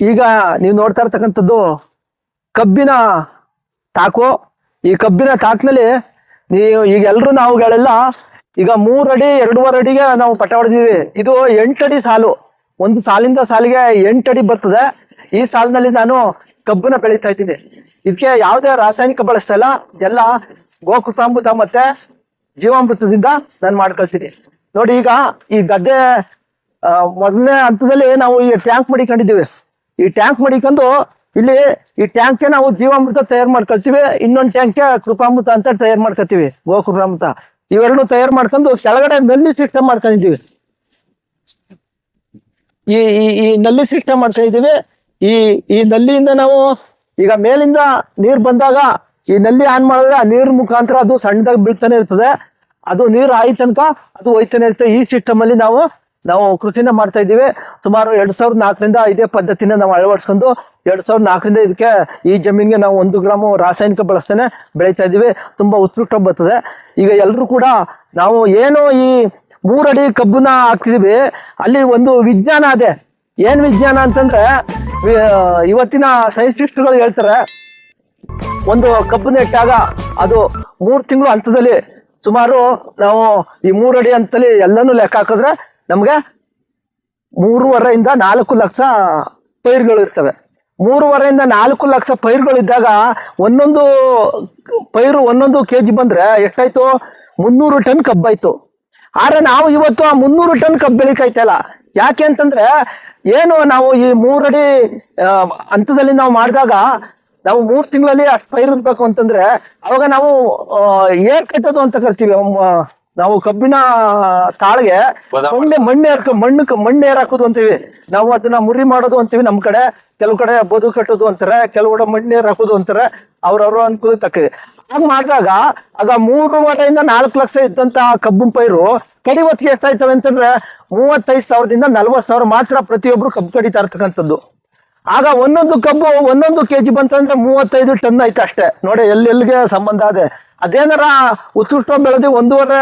ಈಗ ನೀವು ನೋಡ್ತಾ ಇರ್ತಕ್ಕಂಥದ್ದು ಕಬ್ಬಿನ ತಾಕು. ಈ ಕಬ್ಬಿನ ತಾಕ್ನಲ್ಲಿ ನೀವು ಈಗ ಎಲ್ರು ನಾವುಗಳೆಲ್ಲ ಈಗ ಮೂರ್ ಅಡಿ ಎರಡೂವರೆ ಅಡಿಗೆ ನಾವು ಪಟ ಹೊಡೆದಿವಿ ಇದು ಎಂಟಡಿ ಸಾಲು. ಒಂದು ಸಾಲಿಂದ ಸಾಲಿಗೆ ಎಂಟಡಿ ಬರ್ತದೆ. ಈ ಸಾಲಿನಲ್ಲಿ ನಾನು ಕಬ್ಬನ್ನ ಬೆಳೀತಾ ಇದ್ದೀನಿ. ಇದಕ್ಕೆ ಯಾವುದೇ ರಾಸಾಯನಿಕ ಬಳಸ್ತಾ ಇಲ್ಲ. ಎಲ್ಲ ಗೋಕೃತಾಮೃತ ಮತ್ತೆ ಜೀವಾಮೃತದಿಂದ ನಾನು ಮಾಡ್ಕೊಳ್ತೀನಿ. ನೋಡಿ ಈಗ ಈ ಗದ್ದೆ ಮೊದಲನೇ ಹಂತದಲ್ಲಿ ನಾವು ಈ ಟ್ಯಾಂಕ್ ಮಡಿಕೊಂಡಿದ್ದೀವಿ. ಈ ಟ್ಯಾಂಕ್ ಮಡಿಕೊಂಡು ಇಲ್ಲಿ ಈ ಟ್ಯಾಂಕ್ ನಾವು ಜೀವಾಮೃತ ತಯಾರು ಮಾಡ್ಕೊಳ್ತೀವಿ. ಇನ್ನೊಂದು ಟ್ಯಾಂಕ್ ಕೃಪಾಮೃತ ಅಂತ ತಯಾರು ಮಾಡ್ಕೊತೀವಿ ಗೋ ಕೃಪಾಮೃತ ಇವೆರಡು ತಯಾರು ಮಾಡ್ಕೊಂಡು ಕೆಳಗಡೆ ನಲ್ಲಿ ಸಿಸ್ಟಮ್ ಮಾಡ್ಕೊಂಡಿದ್ದೀವಿ. ಈ ಈ ನಲ್ಲಿ ಸಿಸ್ಟಮ್ ಮಾಡ್ತಾ ಈ ಈ ನಲ್ಲಿಯಿಂದ ನಾವು ಈಗ ಮೇಲಿಂದ ನೀರ್ ಬಂದಾಗ ಈ ನಲ್ಲಿ ಆನ್ ಮಾಡಿದ್ರೆ ನೀರ್ ಮುಖಾಂತರ ಅದು ಸಣ್ಣದಾಗಿ ಬೀಳ್ತಾನೆ ಇರ್ತದೆ. ಅದು ನೀರು ಆಯ್ತನಕ ಅದು ಹೋಯ್ತಾನೆ ಇರ್ತದೆ ಈ ಸಿಸ್ಟಮ್ ಅಲ್ಲಿ ನಾವು ನಾವು ಕೃಷಿನ ಮಾಡ್ತಾ ಇದ್ದೀವಿ. ಸುಮಾರು ಎರಡ್ ಸಾವಿರದ ನಾಲ್ಕರಿಂದ ಇದೇ ಪದ್ಧತಿನ ನಾವು ಅಳವಡಿಸ್ಕೊಂಡು ಎರಡ್ ಸಾವಿರದ ನಾಲ್ಕರಿಂದ ಇದಕ್ಕೆ ಈ ಜಮೀನಿಗೆ ನಾವು ಒಂದು ಗ್ರಾಮು ರಾಸಾಯನಿಕ ಬಳಸ್ತೇನೆ ಬೆಳೀತಾ ಇದ್ದೀವಿ. ತುಂಬಾ ಉತ್ಕೃಷ್ಟ ಬರ್ತದೆ. ಈಗ ಎಲ್ಲರೂ ಕೂಡ ನಾವು ಏನು ಈ ಮೂರಡಿ ಕಬ್ಬನ್ನ ಹಾಕ್ತಿದೀವಿ. ಅಲ್ಲಿ ಒಂದು ವಿಜ್ಞಾನ ಅದೇ ಏನ್ ವಿಜ್ಞಾನ ಅಂತಂದ್ರೆ ಇವತ್ತಿನ ಸೈಂಟಿಸ್ಟ್ಗಳು ಹೇಳ್ತಾರೆ, ಒಂದು ಕಬ್ಬು ನೆಟ್ಟಾಗ ಅದು ಮೂರು ತಿಂಗಳು ಹಂತದಲ್ಲಿ ಸುಮಾರು ನಾವು ಈ ಮೂರಡಿ ಅಂತಲ್ಲಿ ಎಲ್ಲಾನು ಲೆಕ್ಕ ಹಾಕಿದ್ರೆ ನಮಗೆ ಮೂರುವರೆಯಿಂದ ನಾಲ್ಕು ಲಕ್ಷ ಪೈರುಗಳು ಇರ್ತವೆ. ಮೂರುವರೆಯಿಂದ ನಾಲ್ಕು ಲಕ್ಷ ಪೈರುಗಳಿದ್ದಾಗ ಒಂದೊಂದು ಪೈರು ಒಂದೊಂದು ಕೆ ಜಿ ಬಂದರೆ ಎಷ್ಟಾಯಿತು? ಮುನ್ನೂರು ಟನ್ ಕಬ್ಬಾಯಿತು. ಆದರೆ ನಾವು ಇವತ್ತು ಆ ಮುನ್ನೂರು ಟನ್ ಕಬ್ಬು ಬೆಳಿಕಾಯ್ತಲ್ಲ ಯಾಕೆ ಅಂತಂದ್ರೆ ಏನು ನಾವು ಈ ಮೂರಡಿ ಹಂತದಲ್ಲಿ ನಾವು ಮಾಡಿದಾಗ ನಾವು ಮೂರ್ ತಿಂಗಳಲ್ಲಿ ಅಷ್ಟು ಪೈರು ಇರ್ಬೇಕು ಅಂತಂದ್ರೆ ಅವಾಗ ನಾವು ಏರ್ ಕಟ್ಟೋದು ಅಂತ ಕರ್ತೀವಿ. ನಾವು ಕಬ್ಬಿನ ತಾಳ್ಗೆ ಮಣ್ಣೆ ಮಣ್ಣು ಏರ್ಕ ಮಣ್ಣು ಮಣ್ಣು ಏರ್ ಹಾಕೋದು ಅಂತೀವಿ. ನಾವು ಅದನ್ನ ಮುರಿ ಮಾಡೋದು ಅಂತೀವಿ ನಮ್ ಕಡೆ. ಕೆಲವು ಕಡೆ ಬದು ಕಟ್ಟೋದು ಅಂತಾರೆ ಕೆಲವು ಕಡೆ ಮಣ್ಣು ಏರ್ ಹಾಕೋದು ಅಂತಾರೆ. ಅವ್ರವ್ರು ಅನುಕೂಲ ತಕ್ಕ. ಹಂಗ್ ಮಾಡಿದಾಗ ಆಗ ಮೂರು ಮೂರುವರೆಯಿಂದ ನಾಲ್ಕು ಲಕ್ಷ ಇದ್ದಂತ ಕಬ್ಬಿನ ಪೈರು ಕಡಿ ಹೊತ್ತಿಗೆ ಎಷ್ಟಾಯ್ತವೆ ಅಂತಂದ್ರೆ ಮೂವತ್ತೈದು ಸಾವಿರದಿಂದ ನಲ್ವತ್ತು ಸಾವಿರ ಮಾತ್ರ ಪ್ರತಿಯೊಬ್ರು ಕಬ್ಬು ಕಡಿತಾ ಇರ್ತಕ್ಕಂಥದ್ದು. ಆಗ ಒಂದೊಂದು ಕಬ್ಬು ಒಂದೊಂದು ಕೆ ಜಿ ಬಂತಂದ್ರೆ ಮೂವತ್ತೈದು ಟನ್ ಐತೆ ಅಷ್ಟೇ. ನೋಡಿ ಎಲ್ಲೆಲ್ಲಿಗೆ ಸಂಬಂಧ ಅದೇ. ಅದೇನಾರ ಉತ್ಕೃಷ್ಟ ಬೆಳೆದು ಒಂದೂವರೆ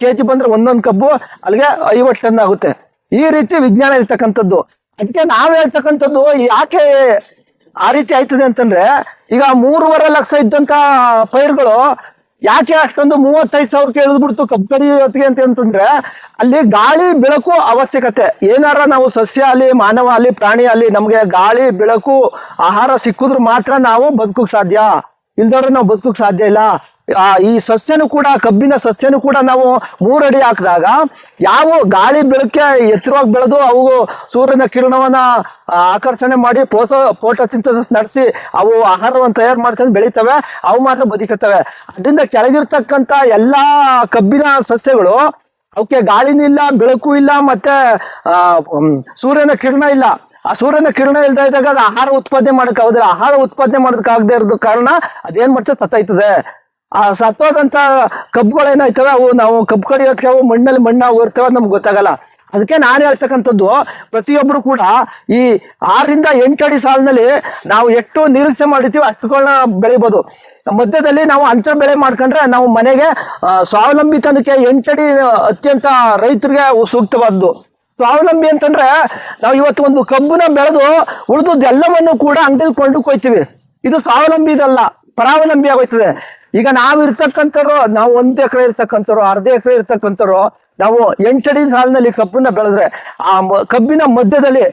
ಕೆ ಜಿ ಬಂದ್ರೆ ಒಂದೊಂದು ಕಬ್ಬು ಅಲ್ಲಿಗೆ ಐವತ್ತು ಟನ್ ಆಗುತ್ತೆ. ಈ ರೀತಿ ವಿಜ್ಞಾನ ಇರ್ತಕ್ಕಂಥದ್ದು. ಅದಕ್ಕೆ ನಾವು ಹೇಳ್ತಕ್ಕಂಥದ್ದು ಯಾಕೆ ಆ ರೀತಿ ಆಯ್ತದೆ ಅಂತಂದ್ರೆ, ಈಗ ಮೂರುವರೆ ಲಕ್ಷ ಇದ್ದಂತ ಪೈರುಗಳು ಯಾಕೆ ಅಷ್ಟೊಂದು ಮೂವತ್ತೈದು ಸಾವಿರ ಇಳಿದ್ಬಿಡ್ತು ಕಬ್ಬು ಕಡಿ ಹೊತ್ತಿಗೆ ಅಂತ ಅಂತಂದ್ರೆ ಅಲ್ಲಿ ಗಾಳಿ ಬೆಳಕು ಅವಶ್ಯಕತೆ. ಏನಾರ ನಾವು ಸಸ್ಯ ಅಲ್ಲಿ ಮಾನವ ಅಲ್ಲಿ ಪ್ರಾಣಿ ಅಲ್ಲಿ ನಮ್ಗೆ ಗಾಳಿ, ಬೆಳಕು, ಆಹಾರ ಸಿಕ್ಕಿದ್ರೆ ಮಾತ್ರ ನಾವು ಬದುಕೋಕ್ ಸಾಧ್ಯ. ಇಲ್ದವ್ರೆ ನಾವು ಬದುಕೋಕ್ ಸಾಧ್ಯ ಇಲ್ಲ. ಈ ಸಸ್ಯನು ಕೂಡ, ಕಬ್ಬಿನ ಸಸ್ಯನು ಕೂಡ ನಾವು ಮೂರಡಿ ಹಾಕಿದಾಗ ಯಾವ ಗಾಳಿ ಬೆಳಕೆ ಎತ್ತರವಾಗಿ ಬೆಳೆದು ಅವು ಸೂರ್ಯನ ಕಿರಣವನ್ನ ಆಕರ್ಷಣೆ ಮಾಡಿ ಪೋಸ, ಫೋಟೋಸಿಂಥಸಿಸ್ ನಡೆಸಿ ಅವು ಆಹಾರವನ್ನು ತಯಾರು ಮಾಡ್ಕೊಂಡು ಬೆಳೀತವೆ, ಅವು ಮಾತ್ರ ಬದುಕುತ್ತವೆ. ಅದರಿಂದ ಕೆಳಗಿರ್ತಕ್ಕಂಥ ಎಲ್ಲಾ ಕಬ್ಬಿನ ಸಸ್ಯಗಳು ಅವಕ್ಕೆ ಗಾಳಿನೂ ಇಲ್ಲ, ಬೆಳಕು ಇಲ್ಲ, ಮತ್ತೆ ಸೂರ್ಯನ ಕಿರಣ ಇಲ್ಲ. ಆ ಸೂರ್ಯನ ಕಿರಣ ಇಲ್ದ ಇದ್ದಾಗ ಅದು ಆಹಾರ ಉತ್ಪಾದನೆ ಮಾಡಕ್ ಆಗೋದಿಲ್ಲ. ಆಹಾರ ಉತ್ಪಾದನೆ ಮಾಡೋದಕ್ಕಾಗದೇ ಇರೋದ ಕಾರಣ ಅದೇನ್ ಮಾಡ್ತದೆ? ಸತ್ತೈತದೆ ಆ ಸತ್ತೋದಂಥ ಕಬ್ಬುಗಳು ಏನಾಯ್ತವೆ ಅವು ನಾವು ಕಬ್ಬು ಕಡಿಯೋಕ್ಕೆ ಅವು ಮಣ್ಣಲ್ಲಿ ಮಣ್ಣಾಗಿ ಇರ್ತವೆ ನಮ್ಗೆ ಗೊತ್ತಾಗಲ್ಲ. ಅದಕ್ಕೆ ನಾನು ಹೇಳ್ತಕ್ಕಂಥದ್ದು ಪ್ರತಿಯೊಬ್ಬರು ಕೂಡ ಈ ಆರರಿಂದ ಎಂಟು ಅಡಿ ಸಾಲಿನಲ್ಲಿ ನಾವು ಎಷ್ಟು ನಿರೀಕ್ಷೆ ಮಾಡಿರ್ತೀವಿ ಅಷ್ಟುಗಳನ್ನ ಬೆಳಿಬೋದು. ಮಧ್ಯದಲ್ಲಿ ನಾವು ಅಂತರ ಬೆಳೆ ಮಾಡ್ಕೊಂಡ್ರೆ ನಾವು ಮನೆಗೆ ಸ್ವಾವಲಂಬಿತನಕ್ಕೆ ಎಂಟಡಿ ಅತ್ಯಂತ ರೈತರಿಗೆ ಸೂಕ್ತವಾದ್ದು. ಸ್ವಾವಲಂಬಿ ಅಂತಂದ್ರೆ ನಾವು ಇವತ್ತು ಒಂದು ಕಬ್ಬನ್ನ ಬೆಳೆದು ಉಳಿದದ್ದು ಎಲ್ಲವನ್ನು ಕೂಡ ಅಂಗಡಿಲಿ ಕೊಂಡುಕೊಯ್ತೀವಿ ಇದು ಸ್ವಾವಲಂಬಿ ಇದಲ್ಲ. ಪರಾವಲಂಬಿ ಆಗೋಯ್ತದೆ. ಈಗ ನಾವು ಇರ್ತಕ್ಕಂಥವ್ರು, ನಾವು ಒಂದ್ ಎಕರೆ ಇರ್ತಕ್ಕಂಥವ್ರು, ಅರ್ಧ ಎಕರೆ ಇರ್ತಕ್ಕಂಥವ್ರು, ನಾವು ಎಂಟಡಿ ಸಾಲಿನಲ್ಲಿ ಕಬ್ಬನ್ನ ಬೆಳೆದ್ರೆ, ಆ ಕಬ್ಬಿನ ಮಧ್ಯದಲ್ಲಿ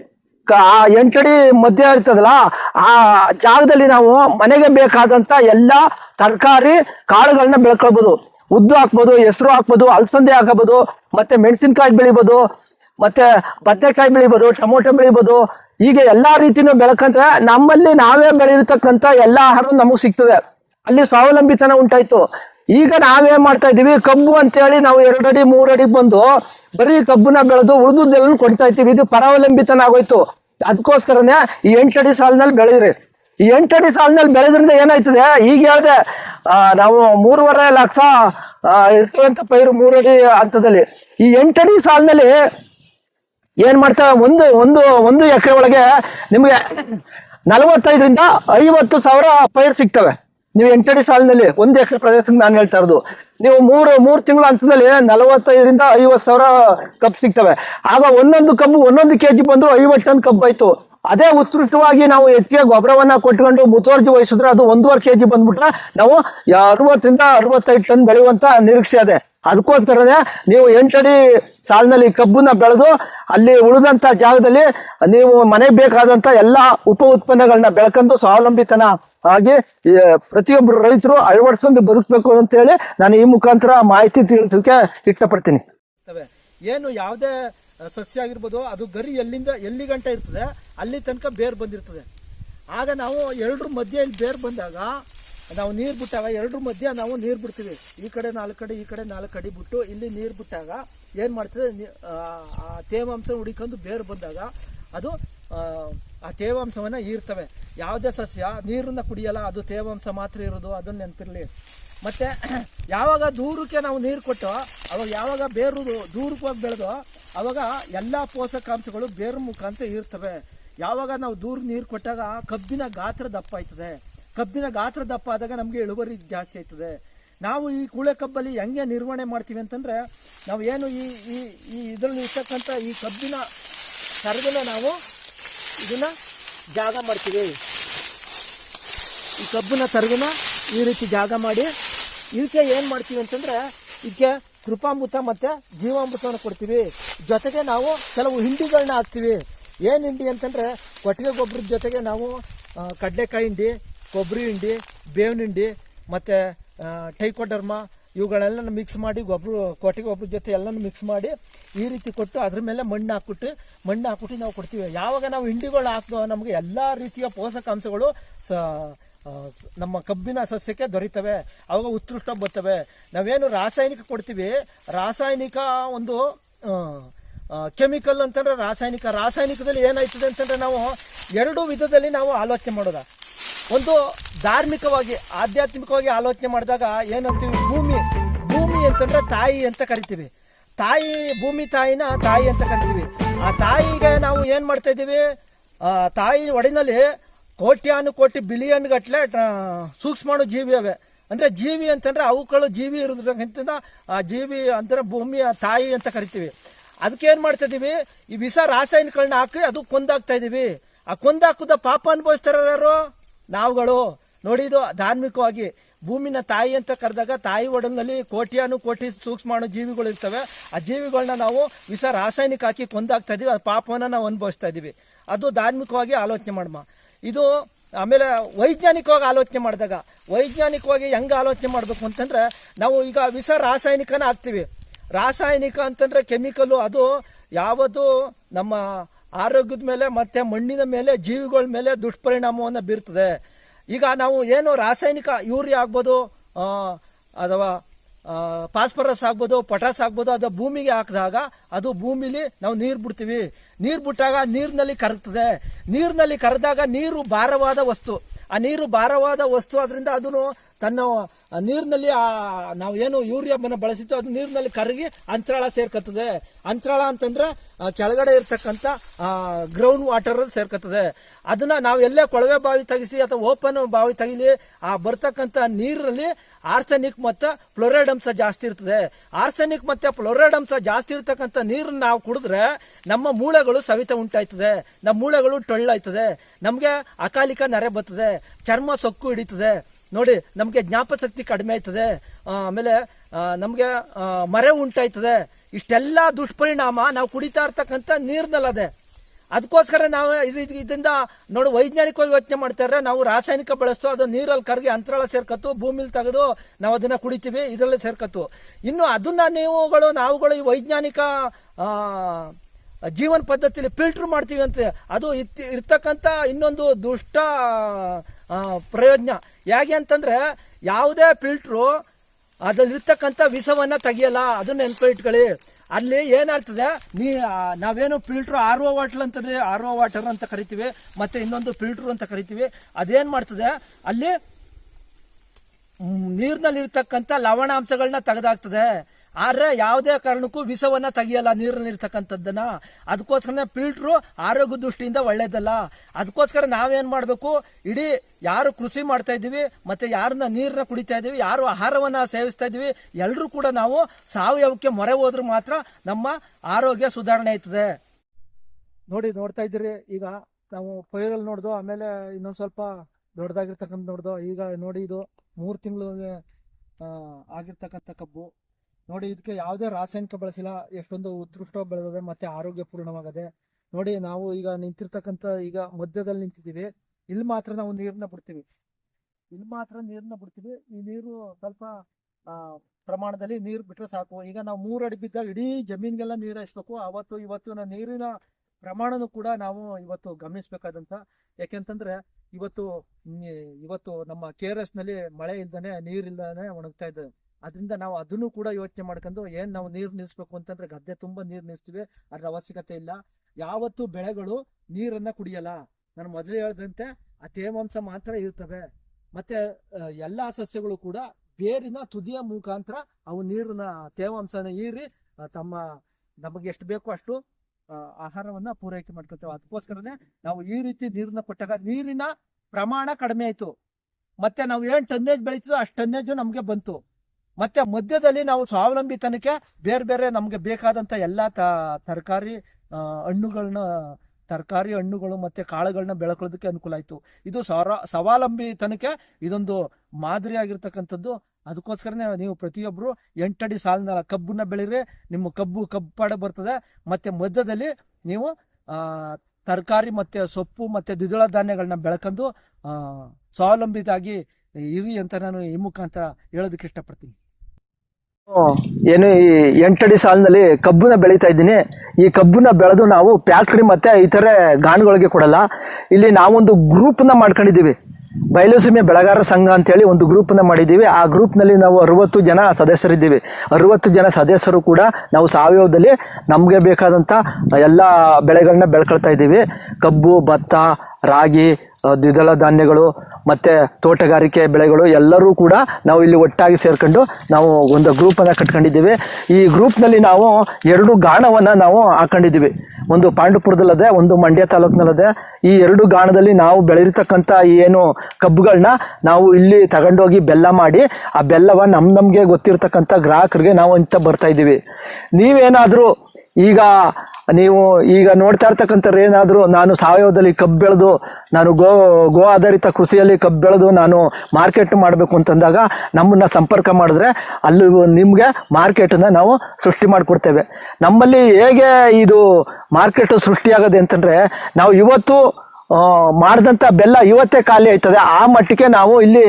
ಆ ಎಂಟಡಿ ಮಧ್ಯ ಇರ್ತದಲ್ಲ, ಆ ಜಾಗದಲ್ಲಿ ನಾವು ಮನೆಗೆ ಬೇಕಾದಂತ ಎಲ್ಲಾ ತರಕಾರಿ ಕಾಳುಗಳನ್ನ ಬೆಳ್ಕೊಳ್ಬೋದು. ಉದ್ದು ಹಾಕ್ಬೋದು, ಹೆಸರು ಹಾಕ್ಬೋದು, ಅಲಸಂದೆ ಹಾಕಬಹುದು ಮತ್ತೆ ಮೆಣಸಿನ್ಕಾಯಿ ಬೆಳಿಬೋದು, ಮತ್ತೆ ಬದನೆಕಾಯಿ ಬೆಳಿಬೋದು, ಟೊಮೊಟೊ ಬೆಳಿಬೋದು ಹೀಗೆ ಎಲ್ಲಾ ರೀತಿನೂ ಬೆಳಕಂದ್ರೆ ನಮ್ಮಲ್ಲಿ ನಾವೇ ಬೆಳೆದಿರ್ತಕ್ಕಂಥ ಎಲ್ಲಾ ಆಹಾರ ನಮಗ್ ಸಿಗ್ತದೆ. ಅಲ್ಲಿ ಸ್ವಾವಲಂಬಿತನ ಉಂಟಾಯ್ತು. ಈಗ ನಾವೇನ್ ಮಾಡ್ತಾ ಇದೀವಿ ಕಬ್ಬು ಅಂತೇಳಿ ನಾವು ಎರಡು ಅಡಿ, ಮೂರ್ ಅಡಿ ಬಂದು ಬರೀ ಕಬ್ಬನ್ನ ಬೆಳೆದು ಉಳಿದುದೆಲ್ಲ ಕೊಡ್ತಾ ಇದ್ದೀವಿ. ಇದು ಪರಾವಲಂಬಿತನ ಆಗೋಯ್ತು. ಅದಕ್ಕೋಸ್ಕರನೇ ಈ ಎಂಟಡಿ ಸಾಲಿನಲ್ಲಿ ಬೆಳೆದ್ರಿ ಈ ಎಂಟಡಿ ಸಾಲಿನಲ್ಲಿ ಬೆಳೆದ್ರಿಂದ ಏನಾಯ್ತದೆ? ಈಗ ಹೇಳ್ದೆ ನಾವು ಮೂರುವರೆ ಲಕ್ಷ ಇರ್ತಕ್ಕಂಥ ಪೈರು ಮೂರಡಿ ಹಂತದಲ್ಲಿ ಈ ಎಂಟಡಿ ಸಾಲಿನಲ್ಲಿ ಏನ್ ಮಾಡ್ತಾ ಒಂದು ಒಂದು ಒಂದು ಎಕರೆ ಒಳಗೆ ನಿಮ್ಗೆ ನಲವತ್ತೈದರಿಂದ ಐವತ್ತು ಸಾವಿರ ಪೈರ್ ಸಿಗ್ತವೆ. ನೀವು ಎಂಟಡಿ ಸಾಲಿನಲ್ಲಿ ಒಂದು ಎಕರೆ ಪ್ರದೇಶಕ್ಕೆ ನಾನು ಹೇಳ್ತಾ ಇರೋದು. ನೀವು ಮೂರು ಮೂರು ತಿಂಗಳ ಹಂತದಲ್ಲಿ ನಲವತ್ತೈದರಿಂದ ಐವತ್ತು ಸಾವಿರ ಕಪ್ ಸಿಗ್ತವೆ. ಆಗ ಒಂದೊಂದು ಕಬ್ಬು ಒಂದೊಂದು ಕೆ ಜಿ ಬಂದು ಐವತ್ತು ಟನ್ ಕಬ್ಬು ಆಯ್ತು ಅದೇ ಉತ್ಕೃಷ್ಟವಾಗಿ ನಾವು ಹೆಚ್ಚಿಗೆ ಗೊಬ್ಬರವನ್ನ ಕೊಟ್ಕೊಂಡು ಮುತುವರ್ಜಿ ವಹಿಸಿದ್ರೆ ಅದು ಒಂದೂವರೆ ಕೆಜಿ ಬಂದ್ಬಿಟ್ರೆ ನಾವು ಅರವತ್ತರಿಂದ ಅರವತ್ತೈದು ಟನ್ ಬೆಳೆಯುವಂತ ನಿರೀಕ್ಷೆ ಇದೆ. ಅದಕ್ಕೋಸ್ಕರನೇ ನೀವು ಎಂಟಡಿ ಸಾಲಿನಲ್ಲಿ ಕಬ್ಬನ್ನ ಬೆಳೆದು ಅಲ್ಲಿ ಉಳಿದಂತ ಜಾಗದಲ್ಲಿ ನೀವು ಮನೆಗೆ ಬೇಕಾದಂತ ಎಲ್ಲಾ ಉಪ ಉತ್ಪನ್ನಗಳನ್ನ ಬೆಳ್ಕೊಂಡು ಸ್ವಾವಲಂಬಿತನ ಆಗಿ ಪ್ರತಿಯೊಬ್ಬರು ರೈತರು ಅಳವಡಿಸ್ಕೊಂಡು ಬದುಕಬೇಕು ಅಂತ ಹೇಳಿ ನಾನು ಈ ಮುಖಾಂತರ ಮಾಹಿತಿ ತಿಳಿಸೋಕೆ ಇಷ್ಟಪಡ್ತೀನಿ. ಏನು ಯಾವುದೇ ಸಸ್ಯ ಆಗಿರ್ಬೋದು, ಅದು ಗರಿ ಎಲ್ಲಿಂದ ಎಲ್ಲಿ ಗಂಟ ಇರ್ತದೆ, ಅಲ್ಲಿ ತನಕ ಬೇರು ಬಂದಿರ್ತದೆ. ಆಗ ನಾವು ಎರಡರ ಮಧ್ಯೆ ಇಲ್ಲಿ ಬೇರು ಬಂದಾಗ, ನಾವು ನೀರು ಬಿಟ್ಟಾಗ, ಎರಡರ ಮಧ್ಯೆ ನಾವು ನೀರು ಬಿಡ್ತೀವಿ. ಈ ಕಡೆ ನಾಲ್ಕು ಕಡೆ ಈ ಕಡೆ ನಾಲ್ಕು ಕಡೆ ಬಿಟ್ಟು ಇಲ್ಲಿ ನೀರು ಬಿಟ್ಟಾಗ ಏನು ಮಾಡ್ತದೆ ಆ ತೇವಾಂಶ ಹುಡಿಕೊಂಡು ಬೇರು ಬಂದಾಗ ಅದು, ಆ ತೇವಾಂಶವನ್ನು ಹೀರ್ತವೆ ಯಾವುದೇ ಸಸ್ಯ, ನೀರನ್ನು ಕುಡಿಯಲ್ಲ, ಅದು ತೇವಾಂಶ ಮಾತ್ರ ಇರೋದು, ಅದನ್ನು ನೆನಪಿರಲಿ. ಮತ್ತೆ ಯಾವಾಗ ದೂರಕ್ಕೆ ನಾವು ನೀರು ಕೊಟ್ಟು, ಅವಾಗ ಯಾವಾಗ ಬೇರು ದೂರಕ್ಕೆ ಹೋಗಿ ಬೆಳೆದೋ, ಅವಾಗ ಎಲ್ಲ ಪೋಷಕಾಂಶಗಳು ಬೇರು ಮುಖಾಂತರ ಇರ್ತವೆ. ಯಾವಾಗ ನಾವು ದೂರ ನೀರು ಕೊಟ್ಟಾಗ ಕಬ್ಬಿನ ಗಾತ್ರ ದಪ್ಪ ಆಯ್ತದೆ. ಕಬ್ಬಿನ ಗಾತ್ರ ದಪ್ಪ ಆದಾಗ ನಮಗೆ ಇಳುವರಿ ಜಾಸ್ತಿ ಆಯ್ತದೆ. ನಾವು ಈ ಕೂಳೆ ಕಬ್ಬಲ್ಲಿ ಹೆಂಗೆ ನಿರ್ವಹಣೆ ಮಾಡ್ತೀವಿ ಅಂತಂದ್ರೆ, ನಾವು ಏನು ಈ ಈ ಈ ಇದರಲ್ಲಿ ಇರ್ತಕ್ಕಂಥ ಈ ಕಬ್ಬಿನ ಸರಗನ್ನ ನಾವು ಇದನ್ನ ಜಾಗ ಮಾಡ್ತೀವಿ. ಈ ಕಬ್ಬಿನ ಸರಗನ ಈ ರೀತಿ ಜಾಗ ಮಾಡಿ ಇದಕ್ಕೆ ಏನು ಮಾಡ್ತೀವಿ ಅಂತಂದ್ರೆ ಇದಕ್ಕೆ ಕೃಪಾಮೃತ ಮತ್ತೆ ಜೀವಾಮೃತವನ್ನು ಕೊಡ್ತೀವಿ. ಜೊತೆಗೆ ನಾವು ಕೆಲವು ಹಿಂಡಿಗಳನ್ನ ಹಾಕ್ತೀವಿ. ಏನು ಹಿಂಡಿ ಅಂತಂದ್ರೆ, ಕೊಟ್ಟಿಗೆ ಗೊಬ್ಬರದ ಜೊತೆಗೆ ನಾವು ಕಡಲೆಕಾಯಿ ಹಿಂಡಿ, ಕೊಬ್ಬರಿ ಹಿಂಡಿ, ಬೇವಿನ ಹಿಂಡಿ, ಮತ್ತು ಟೈಕೋಡರ್ಮ ಇವುಗಳೆಲ್ಲ ಮಿಕ್ಸ್ ಮಾಡಿ ಗೊಬ್ಬರ, ಕೊಟ್ಟಿಗೆ ಗೊಬ್ಬರದ ಜೊತೆ ಎಲ್ಲನೂ ಮಿಕ್ಸ್ ಮಾಡಿ ಈ ರೀತಿ ಕೊಟ್ಟು ಅದ್ರ ಮೇಲೆ ಮಣ್ಣು ಹಾಕ್ಬಿಟ್ಟು ಮಣ್ಣು ಹಾಕ್ಬಿಟ್ಟು ನಾವು ಕೊಡ್ತೀವಿ. ಯಾವಾಗ ನಾವು ಹಿಂಡಿಗಳು ಹಾಕ್ತೋ ನಮಗೆ ಎಲ್ಲ ರೀತಿಯ ಪೋಷಕಾಂಶಗಳು ಸ ನಮ್ಮ ಕಬ್ಬಿನ ಸಸ್ಯಕ್ಕೆ ದೊರೀತವೆ, ಅವಾಗ ಉತ್ಕೃಷ್ಟ ಬರ್ತವೆ. ನಾವೇನು ರಾಸಾಯನಿಕ ಕೊಡ್ತೀವಿ? ರಾಸಾಯನಿಕ ಒಂದು ಕೆಮಿಕಲ್ ಅಂತಂದ್ರೆ ರಾಸಾಯನಿಕ. ರಾಸಾಯನಿಕದಲ್ಲಿ ಏನಾಯ್ತದೆ ಅಂತಂದ್ರೆ ನಾವು ಎರಡು ವಿಧದಲ್ಲಿ ನಾವು ಆಲೋಚನೆ ಮಾಡೋದ. ಒಂದು ಧಾರ್ಮಿಕವಾಗಿ, ಆಧ್ಯಾತ್ಮಿಕವಾಗಿ ಆಲೋಚನೆ ಮಾಡಿದಾಗ ಏನಂತೀವಿ? ಭೂಮಿ. ಭೂಮಿ ಅಂತಂದ್ರೆ ತಾಯಿ ಅಂತ ಕರಿತೀವಿ. ತಾಯಿ, ಭೂಮಿ ತಾಯಿನ ತಾಯಿ ಅಂತ ಕರಿತೀವಿ. ಆ ತಾಯಿಗೆ ನಾವು ಏನು ಮಾಡ್ತಾ ಇದ್ದೀವಿ? ತಾಯಿ ಒಡಿನಲ್ಲಿ ಕೋಟ್ಯಾನು ಕೋಟಿ ಬಿಲಿಯನ್ ಗಟ್ಟಲೆ ಸೂಕ್ಷ್ಮಾಣು ಜೀವಿ ಅವೆ. ಅಂದ್ರೆ ಜೀವಿ ಅಂತಂದ್ರೆ ಅವುಗಳು ಜೀವಿ ಇರೋದ್ರಕ್ಕಿಂತ ಆ, ಜೀವಿ ಅಂದ್ರೆ ಭೂಮಿಯ ತಾಯಿ ಅಂತ ಕರಿತೀವಿ. ಅದಕ್ಕೆ ಏನು ಮಾಡ್ತಾ ಇದೀವಿ? ಈ ವಿಷ ರಾಸಾಯನಿಕಗಳನ್ನ ಹಾಕಿ ಅದು ಕೊಂದಾಕ್ತಾ ಇದೀವಿ. ಆ ಕೊಂದಾಕುದ ಪಾಪ ಅನುಭವಿಸ್ತಾರ ನಾವುಗಳು. ನೋಡಿದು ಧಾರ್ಮಿಕವಾಗಿ. ಭೂಮಿನ ತಾಯಿ ಅಂತ ಕರೆದಾಗ ತಾಯಿ ಒಡಲಿನಲ್ಲಿ ಕೋಟ್ಯಾನು ಕೋಟಿ ಸೂಕ್ಷ್ಮಾಣು ಜೀವಿಗಳು ಇರ್ತವೆ. ಆ ಜೀವಿಗಳನ್ನ ನಾವು ವಿಷ ರಾಸಾಯನಿಕ ಹಾಕಿ ಕೊಂದಾಗ್ತಾ ಇದೀವಿ. ಆ ಪಾಪವನ್ನು ನಾವು ಅನುಭವಿಸ್ತಾ ಇದೀವಿ. ಅದು ಧಾರ್ಮಿಕವಾಗಿ ಆಲೋಚನೆ ಮಾಡಮ್ಮ ಇದು ಆಮೇಲೆ ವೈಜ್ಞಾನಿಕವಾಗಿ ಆಲೋಚನೆ ಮಾಡಿದಾಗ, ವೈಜ್ಞಾನಿಕವಾಗಿ ಹೆಂಗೆ ಆಲೋಚನೆ ಮಾಡಬೇಕು ಅಂತಂದರೆ, ನಾವು ಈಗ ವಿಷ ರಾಸಾಯನಿಕನ ಹಾಕ್ತೀವಿ. ರಾಸಾಯನಿಕ ಅಂತಂದರೆ ಕೆಮಿಕಲ್ಲು ಅದು ಯಾವುದು ನಮ್ಮ ಆರೋಗ್ಯದ ಮೇಲೆ ಮತ್ತು ಮಣ್ಣಿನ ಮೇಲೆ, ಜೀವಿಗಳ ಮೇಲೆ ದುಷ್ಪರಿಣಾಮವನ್ನು ಬೀರ್ತದೆ. ಈಗ ನಾವು ಏನು ರಾಸಾಯನಿಕ ಯೂರಿಯಾ ಆಗ್ಬೋದು ಅಥವಾ ಫಾಸ್ಫರಸ್ ಆಗ್ಬೋದು ಪೊಟಾಸ್ ಆಗ್ಬೋದು ಅದು ಭೂಮಿಗೆ ಹಾಕಿದಾಗ ಅದು ಭೂಮಿಲಿ ನಾವು ನೀರು ಬಿಡ್ತೀವಿ. ನೀರು ಬಿಟ್ಟಾಗ ನೀರಿನಲ್ಲಿ ಕರಗ್ತದೆ. ನೀರಿನಲ್ಲಿ ಕರೆದಾಗ ನೀರು ಭಾರವಾದ ವಸ್ತು. ಆ ನೀರು ಭಾರವಾದ ವಸ್ತು ಅದರಿಂದ ಅದನ್ನು ತನ್ನ ನೀರಿನಲ್ಲಿ ನಾವು ಏನು ಯೂರಿಯಾವನ್ನು ಬಳಸಿತ್ತು ಅದು ನೀರಿನಲ್ಲಿ ಕರಗಿ ಅಂತರಾಳ ಸೇರ್ಕತ್ತದೆ. ಅಂತರಾಳ ಅಂತಂದ್ರೆ ಕೆಳಗಡೆ ಇರ್ತಕ್ಕಂಥ ಗ್ರೌಂಡ್ ವಾಟರ್ ಸೇರ್ಕತ್ತದೆ. ಅದನ್ನ ನಾವು ಎಲ್ಲೇ ಕೊಳವೆ ಬಾವಿ ತೆಗಿಸಿ ಅಥವಾ ಓಪನ್ ಬಾವಿ ತೆಗಿಲಿ, ಆ, ಬರ್ತಕ್ಕಂಥ ನೀರಲ್ಲಿ ಆರ್ಸೆನಿಕ್ ಮತ್ತು ಫ್ಲೋರೈಡ್ ಅಂಶ ಜಾಸ್ತಿ ಇರ್ತದೆ. ಆರ್ಸೆನಿಕ್ ಮತ್ತು ಫ್ಲೋರೈಡ್ ಅಂಶ ಜಾಸ್ತಿ ಇರ್ತಕ್ಕಂಥ ನೀರನ್ನ ನಾವು ಕುಡಿದ್ರೆ ನಮ್ಮ ಮೂಳೆಗಳು ಸವಿತ ಉಂಟಾಯ್ತದೆ. ನಮ್ಮ ಮೂಳೆಗಳು ಟೊಳ್ಳಾಯ್ತದೆ. ನಮಗೆ ಅಕಾಲಿಕ ನರೆ ಬರ್ತದೆ. ಚರ್ಮ ಸೊಕ್ಕು ಹಿಡಿತದೆ. ನೋಡಿ, ನಮಗೆ ಜ್ಞಾಪಶಕ್ತಿ ಕಡಿಮೆ ಆಯ್ತದೆ. ಆಮೇಲೆ ನಮಗೆ ಮರೆ ಉಂಟಾಯ್ತದೆ. ಇಷ್ಟೆಲ್ಲ ದುಷ್ಪರಿಣಾಮ ನಾವು ಕುಡಿತಾ ಇರ್ತಕ್ಕಂಥ ನೀರಿನಲ್ಲದೆ. ಅದಕ್ಕೋಸ್ಕರ ನಾವು ಇದು ಇದು- ಇದರಿಂದ ನೋಡಿ ವೈಜ್ಞಾನಿಕವಾಗಿ ಯೋಚನೆ ಮಾಡ್ತಾರೆ ನಾವು ರಾಸಾಯನಿಕ ಬಳಸ್ತು, ಅದು ನೀರಲ್ಲಿ ಕರಗಿ ಅಂತರಾಳ ಸೇರ್ಕತ್ತು, ಭೂಮಿಲಿ ತೆಗೆದು ನಾವು ಅದನ್ನ ಕುಡಿತೀವಿ, ಇದರಲ್ಲಿ ಸೇರ್ಕತ್ತು. ಇನ್ನು ಅದನ್ನ ನೀವುಗಳು, ನಾವುಗಳು ಈ ವೈಜ್ಞಾನಿಕ ಜೀವನ ಪದ್ಧತಿಯಲ್ಲಿ ಫಿಲ್ಟರ್ ಮಾಡ್ತೀವಿ ಅಂತ. ಅದು ಇತ್ ಇರ್ತಕ್ಕಂಥ ಇನ್ನೊಂದು ದುಷ್ಟ ಪ್ರಯೋಜನ. ಹೇಗೆ ಅಂತಂದರೆ ಯಾವುದೇ ಫಿಲ್ಟ್ರು ಅದರಲ್ಲಿರ್ತಕ್ಕಂಥ ವಿಷವನ್ನು ತೆಗಿಯಲ್ಲ. ಅದನ್ನ ನೆನ್ಪು ಇಟ್ಕೊಳ್ಳಿ. ಅಲ್ಲಿ ಏನಾಗ್ತದೆ? ನೀ ನಾವೇನು ಫಿಲ್ಟ್ರ್ ಆರ್ ಒ ವಾಟರ್ ಅಂತ ಆರ್ ಒ ವಾಟರ್ ಅಂತ ಕರಿತೀವಿ, ಮತ್ತೆ ಇನ್ನೊಂದು ಫಿಲ್ಟ್ರ್ ಅಂತ ಕರಿತೀವಿ. ಅದೇನ್ ಮಾಡ್ತದೆ? ಅಲ್ಲಿ ನೀರಿನಲ್ಲಿ ಇರ್ತಕ್ಕಂಥ ಲವಣಾಂಶಗಳನ್ನ ತೆಗೆದಾಗ್ತದೆ. ಆದ್ರೆ ಯಾವುದೇ ಕಾರಣಕ್ಕೂ ವಿಷವನ್ನ ತೆಗಿಯಲ್ಲ ನೀರಿನಲ್ಲಿ ಇರ್ತಕ್ಕಂಥದ್ದನ್ನ. ಅದಕ್ಕೋಸ್ಕರನೇ ಫಿಲ್ಟ್ರು ಆರೋಗ್ಯ ದೃಷ್ಟಿಯಿಂದ ಒಳ್ಳೇದಲ್ಲ. ಅದಕ್ಕೋಸ್ಕರ ನಾವೇನು ಮಾಡಬೇಕು? ಇಡೀ ಯಾರು ಕೃಷಿ ಮಾಡ್ತಾ ಇದ್ದೀವಿ, ಮತ್ತೆ ಯಾರನ್ನ ನೀರನ್ನ ಕುಡಿತಾ ಇದ್ದೀವಿ, ಯಾರು ಆಹಾರವನ್ನ ಸೇವಿಸ್ತಾ ಇದ್ದೀವಿ ಎಲ್ಲರೂ ಕೂಡ ನಾವು ಸಾವಯವಕ್ಕೆ ಮೊರೆ ಹೋದ್ರೆ ಮಾತ್ರ ನಮ್ಮ ಆರೋಗ್ಯ ಸುಧಾರಣೆ ಆಯ್ತದೆ. ನೋಡಿ, ನೋಡ್ತಾ ಇದ್ದೀರಿ. ಈಗ ನಾವು ಪೈರಲ್ಲಿ ನೋಡ್ದು, ಆಮೇಲೆ ಇನ್ನೊಂದು ಸ್ವಲ್ಪ ದೊಡ್ಡದಾಗಿರ್ತಕ್ಕಂಥ ನೋಡ್ದು. ಈಗ ನೋಡಿ, ಇದು ಮೂರು ತಿಂಗಳು ಆಗಿರ್ತಕ್ಕಂಥ ಕಬ್ಬು. ನೋಡಿ ಇದಕ್ಕೆ ಯಾವುದೇ ರಾಸಾಯನಿಕ ಬಳಸಿಲ್ಲ, ಎಷ್ಟೊಂದು ಉತ್ಕೃಷ್ಟ ಬೆಳೆದಿದೆ, ಮತ್ತೆ ಆರೋಗ್ಯಪೂರ್ಣವಾಗದೆ. ನೋಡಿ ನಾವು ಈಗ ನಿಂತಿರ್ತಕ್ಕಂಥ ಈಗ ಮಧ್ಯದಲ್ಲಿ ನಿಂತಿದ್ದೀವಿ. ಇಲ್ಲಿ ಮಾತ್ರ ನಾವು ನೀರನ್ನ ಬಿಡ್ತೀವಿ. ಇಲ್ಲಿ ಮಾತ್ರ ನೀರನ್ನ ಬಿಡ್ತೀವಿ. ಈ ನೀರು ಸ್ವಲ್ಪ ಪ್ರಮಾಣದಲ್ಲಿ ನೀರು ಬಿಟ್ಟರೆ ಸಾಕು. ಈಗ ನಾವು ಮೂರು ಅಡಿ ಬಿದ್ದಾಗ ಇಡೀ ಜಮೀನಿಗೆಲ್ಲ ನೀರು ಹಾಯಿಸ್ಬೇಕು ಅವತ್ತು, ಇವತ್ತು ನಾವು ನೀರಿನ ಪ್ರಮಾಣನೂ ಕೂಡ ನಾವು ಇವತ್ತು ಗಮನಿಸಬೇಕಾದಂತ ಯಾಕೆಂತಂದ್ರೆ ಇವತ್ತು ಇವತ್ತು ನಮ್ಮ ಕೆ ಆರ್ ಎಸ್ನಲ್ಲಿ ಮಳೆ ಇಲ್ದಾನೆ ನೀರಿಲ್ದಾನೆ ಒಣಗ್ತಾ ಇದೆ ಅದರಿಂದ ನಾವು ಅದನ್ನು ಕೂಡ ಯೋಚನೆ ಮಾಡ್ಕೊಂಡು, ಏನು ನಾವು ನೀರು ನಿಲ್ಲಿಸ್ಬೇಕು ಅಂತಂದ್ರೆ ಗದ್ದೆ ತುಂಬಾ ನೀರು ನಿಲ್ಲಿಸ್ತೀವಿ ಅದ್ರ ಅವಶ್ಯಕತೆ ಇಲ್ಲ. ಯಾವತ್ತು ಬೆಳೆಗಳು ನೀರನ್ನ ಕುಡಿಯಲ್ಲ. ನಾನು ಮೊದಲೇ ಹೇಳಿದಂತೆ, ಆ ತೇವಾಂಶ ಮಾತ್ರ ಇರ್ತವೆ. ಮತ್ತೆ ಎಲ್ಲ ಸಸ್ಯಗಳು ಕೂಡ ಬೇರಿನ ತುದಿಯ ಮುಖಾಂತರ ಅವು ನೀರನ್ನ ತೇವಾಂಶನ ಹೀರಿ ತಮ್ಮ ನಮಗೆ ಎಷ್ಟು ಬೇಕೋ ಅಷ್ಟು ಆಹಾರವನ್ನ ಪೂರೈಕೆ ಮಾಡ್ಕೊತೇವೆ. ಅದಕ್ಕೋಸ್ಕರನೇ ನಾವು ಈ ರೀತಿ ನೀರನ್ನ ಕೊಟ್ಟಾಗ ನೀರಿನ ಪ್ರಮಾಣ ಕಡಿಮೆ ಆಯ್ತು. ಮತ್ತೆ ನಾವು ಏನ್ ಟನ್ನೇಜ್ ಬೆಳೀತಿದೋ ಅಷ್ಟು ಟನ್ನೇಜು ನಮ್ಗೆ ಬಂತು. ಮತ್ತೆ ಮಧ್ಯದಲ್ಲಿ ನಾವು ಸ್ವಾವಲಂಬಿತನಕ್ಕೆ ಬೇರೆ ಬೇರೆ ನಮ್ಗೆ ಬೇಕಾದಂತ ಎಲ್ಲಾ ತರಕಾರಿ ಹಣ್ಣುಗಳನ್ನ, ತರಕಾರಿ ಹಣ್ಣುಗಳು ಮತ್ತೆ ಕಾಳುಗಳನ್ನ ಬೆಳ್ಕೊಳ್ಳೋದಕ್ಕೆ ಅನುಕೂಲ ಆಯಿತು. ಇದು ಸರ ಸ್ವಾವಲಂಬಿತನಕ್ಕೆ ಇದೊಂದು ಮಾದರಿಯಾಗಿರ್ತಕ್ಕಂಥದ್ದು. ಅದಕ್ಕೋಸ್ಕರನೇ ನೀವು ಪ್ರತಿಯೊಬ್ಬರು ಎಂಟಡಿ ಸಾಲಿನ ಕಬ್ಬನ್ನ ಬೆಳೀರಿ ನಿಮ್ಮ ಕಬ್ಬು ಕಬ್ಬಾಡ ಬರ್ತದೆ. ಮತ್ತೆ ಮಧ್ಯದಲ್ಲಿ ನೀವು ತರಕಾರಿ ಮತ್ತೆ ಸೊಪ್ಪು ಮತ್ತೆ ದ್ವಿದಳ ಧಾನ್ಯಗಳನ್ನ ಬೆಳ್ಕೊಂಡು ಸ್ವಾವಲಂಬಿತಾಗಿ ಇರಿ ಅಂತ ನಾನು ಈ ಮುಖಾಂತರ ಹೇಳೋದಕ್ಕೆ ಇಷ್ಟಪಡ್ತೀನಿ. ಏನು ಈ ಎಂಟಡಿ ಸಾಲಿನಲ್ಲಿ ಕಬ್ಬನ್ನ ಬೆಳೀತಾ ಇದ್ದೀನಿ. ಈ ಕಬ್ಬನ್ನ ಬೆಳೆದು ನಾವು ಫ್ಯಾಕ್ಟ್ರಿ ಮತ್ತೆ ಇತರೆ ಗಾಣಗಳಿಗೆ ಕೊಡಲ್ಲ. ಇಲ್ಲಿ ನಾವೊಂದು ಗ್ರೂಪನ್ನ ಮಾಡ್ಕೊಂಡಿದ್ದೀವಿ. ಬಯಲುಸೀಮೆ ಬೆಳೆಗಾರರ ಸಂಘ ಅಂತೇಳಿ ಒಂದು ಗ್ರೂಪನ್ನ ಮಾಡಿದ್ದೀವಿ. ಆ ಗ್ರೂಪ್ನಲ್ಲಿ ನಾವು ಅರವತ್ತು ಜನ ಸದಸ್ಯರಿದ್ದೀವಿ. ಅರುವತ್ತು ಜನ ಸದಸ್ಯರು ಕೂಡ ನಾವು ಸಾವಯವದಲ್ಲಿ ನಮಗೆ ಬೇಕಾದಂಥ ಎಲ್ಲ ಬೆಳೆಗಳನ್ನ ಬೆಳ್ಕೊಳ್ತಾ ಇದ್ದೀವಿ. ಕಬ್ಬು, ಭತ್ತ, ರಾಗಿ ದ್ವಿದಳ ಧಾನ್ಯಗಳು ಮತ್ತು ತೋಟಗಾರಿಕೆ ಬೆಳೆಗಳು ಎಲ್ಲರೂ ಕೂಡ ನಾವು ಇಲ್ಲಿ ಒಟ್ಟಾಗಿ ಸೇರ್ಕೊಂಡು ನಾವು ಒಂದು ಗ್ರೂಪನ್ನು ಕಟ್ಕೊಂಡಿದ್ದೀವಿ. ಈ ಗ್ರೂಪ್ನಲ್ಲಿ ನಾವು ಎರಡು ಗಾಣವನ್ನು ನಾವು ಹಾಕೊಂಡಿದ್ದೀವಿ. ಒಂದು ಪಾಂಡುಪುರದಲ್ಲದೆ, ಒಂದು ಮಂಡ್ಯ ತಾಲೂಕಿನಲ್ಲದೆ. ಈ ಎರಡು ಗಾಣದಲ್ಲಿ ನಾವು ಬೆಳೆದಿರ್ತಕ್ಕಂಥ ಏನು ಕಬ್ಬುಗಳನ್ನ ನಾವು ಇಲ್ಲಿ ತಗೊಂಡೋಗಿ ಬೆಲ್ಲ ಮಾಡಿ, ಆ ಬೆಲ್ಲವ ನಮ್ಮ ನಮಗೆ ಗೊತ್ತಿರ್ತಕ್ಕಂಥ ಗ್ರಾಹಕರಿಗೆ ನಾವು ಅಂತ ಬರ್ತಾ ಇದ್ದೀವಿ. ನೀವೇನಾದರೂ ಈಗ ನೀವು ಈಗ ನೋಡ್ತಾ ಇರ್ತಕ್ಕಂಥವ್ರು ಏನಾದರೂ, ನಾನು ಸಾವಯವದಲ್ಲಿ ಕಬ್ಬು ಬೆಳೆದು, ನಾನು ಗೋ ಗೋ ಆಧಾರಿತ ಕೃಷಿಯಲ್ಲಿ ಕಬ್ಬು ಬೆಳೆದು ನಾನು ಮಾರ್ಕೆಟ್ ಮಾಡಬೇಕು ಅಂತಂದಾಗ ನಮ್ಮನ್ನ ಸಂಪರ್ಕ ಮಾಡಿದ್ರೆ ಅಲ್ಲಿ ನಿಮಗೆ ಮಾರ್ಕೆಟನ್ನು ನಾವು ಸೃಷ್ಟಿ ಮಾಡಿಕೊಡ್ತೇವೆ. ನಮ್ಮಲ್ಲಿ ಹೇಗೆ ಇದು ಮಾರ್ಕೆಟ್ ಸೃಷ್ಟಿಯಾಗದೆ ಅಂತಂದರೆ, ನಾವು ಇವತ್ತು ಮಾಡಿದಂಥ ಬೆಲ್ಲ ಇವತ್ತೇ ಖಾಲಿ ಆಯ್ತದೆ. ಆ ಮಟ್ಟಿಗೆ ನಾವು ಇಲ್ಲಿ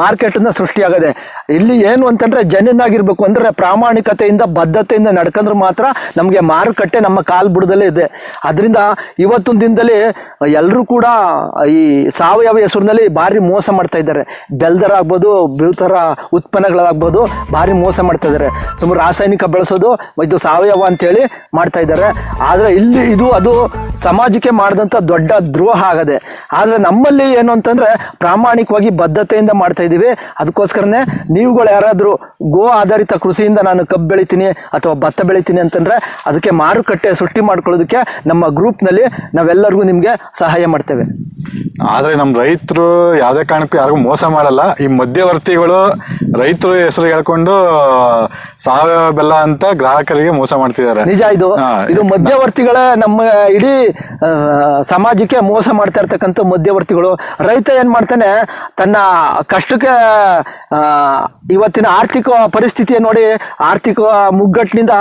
ಮಾರ್ಕೆಟನ್ನ ಸೃಷ್ಟಿಯಾಗದೆ. ಇಲ್ಲಿ ಏನು ಅಂತಂದ್ರೆ ಜನನಾಗಿರ್ಬೇಕು ಅಂದ್ರೆ ಪ್ರಾಮಾಣಿಕತೆಯಿಂದ, ಬದ್ಧತೆಯಿಂದ ನಡ್ಕೊಂಡ್ರೆ ಮಾತ್ರ ನಮಗೆ ಮಾರುಕಟ್ಟೆ ನಮ್ಮ ಕಾಲು ಬುಡದಲ್ಲೇ ಇದೆ. ಅದರಿಂದ ಇವತ್ತೊಂದು ದಿನದಲ್ಲಿ ಎಲ್ಲರೂ ಕೂಡ ಈ ಸಾವಯವ ಹೆಸರಿನಲ್ಲಿ ಭಾರಿ ಮೋಸ ಮಾಡ್ತಾ ಇದ್ದಾರೆ. ಬೆಲ್ದರ ಆಗ್ಬೋದು, ಬೆಳ್ತರ ಉತ್ಪನ್ನಗಳಾಗ್ಬೋದು ಭಾರಿ ಮೋಸ ಮಾಡ್ತಾ ಇದ್ದಾರೆ. ಸುಮಾರು ರಾಸಾಯನಿಕ ಬೆಳೆಸೋದು, ಇದು ಸಾವಯವ ಅಂತೇಳಿ ಮಾಡ್ತಾ ಇದ್ದಾರೆ. ಆದರೆ ಇಲ್ಲಿ ಇದು, ಅದು ಸಮಾಜಕ್ಕೆ ಮಾಡಿದಂಥ ದೊಡ್ಡ ದ್ರೋಹ ಆಗದೆ. ಆದರೆ ನಮ್ಮಲ್ಲಿ ಏನು ಅಂತಂದ್ರೆ ಪ್ರಾಮಾಣಿಕವಾಗಿ ಬದ್ಧತೆಯಿಂದ ಮಾಡ್ತಾ ಇದ್ದೀವಿ. ಅದಕ್ಕೋಸ್ಕರನೇ ನೀವುಗಳು ಯಾರಾದರೂ ಗೋ ಆಧಾರಿತ ಕೃಷಿಯಿಂದ ನಾನು ಕಬ್ಬು ಬೆಳಿತೀನಿ ಅಥವಾ ಭತ್ತ ಬೆಳಿತೀನಿ ಅಂತಂದ್ರೆ ಅದಕ್ಕೆ ಮಾರುಕಟ್ಟೆ ಸೃಷ್ಟಿ ಮಾಡ್ಕೊಳ್ಳೋದಕ್ಕೆ ನಮ್ಮ ಗ್ರೂಪ್ನಲ್ಲಿ ನಾವೆಲ್ಲರಿಗೂ ನಿಮಗೆ ಸಹಾಯ ಮಾಡ್ತೇವೆ. ಆದ್ರೆ ನಮ್ಮ ರೈತರು ಯಾವ್ದೇ ಕಾರಣಕ್ಕೂ ಯಾರಿಗೂ ಮೋಸ ಮಾಡಲ್ಲ. ಈ ಮಧ್ಯವರ್ತಿಗಳು ರೈತರು ಹೆಸರು ಹೇಳ್ಕೊಂಡು ಸಾವಯವ ಬೆಲ್ಲ ಅಂತ ಗ್ರಾಹಕರಿಗೆ ಮೋಸ ಮಾಡ್ತಿದ್ದಾರೆ. ನಿಜ ಇದು. ಇದು ಮಧ್ಯವರ್ತಿಗಳ ನಮ್ಮ ಇಡೀ ಆ, ಸಮಾಜಕ್ಕೆ ಮೋಸ ಮಾಡ್ತಾ ಇರ್ತಕ್ಕಂಥ ಮಧ್ಯವರ್ತಿಗಳು. ರೈತ ಏನ್ ಮಾಡ್ತಾನೆ, ತನ್ನ ಕಷ್ಟಕ್ಕೆ ಇವತ್ತಿನ ಆರ್ಥಿಕ ಪರಿಸ್ಥಿತಿಯ ನೋಡಿ, ಆರ್ಥಿಕ ಮುಗ್ಗಟ್ಟಿನಿಂದ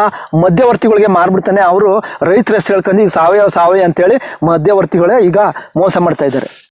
ಮಧ್ಯವರ್ತಿಗಳಿಗೆ ಮಾರ್ಬಿಡ್ತಾನೆ. ಅವರು ರೈತರ ಹೆಸರು ಹೇಳ್ಕೊಂಡು ಸಾವಯವ ಸಾವಯವ ಅಂತೇಳಿ ಮಧ್ಯವರ್ತಿಗಳೇ ಈಗ ಮೋಸ ಮಾಡ್ತಾ ಇದ್ದಾರೆ.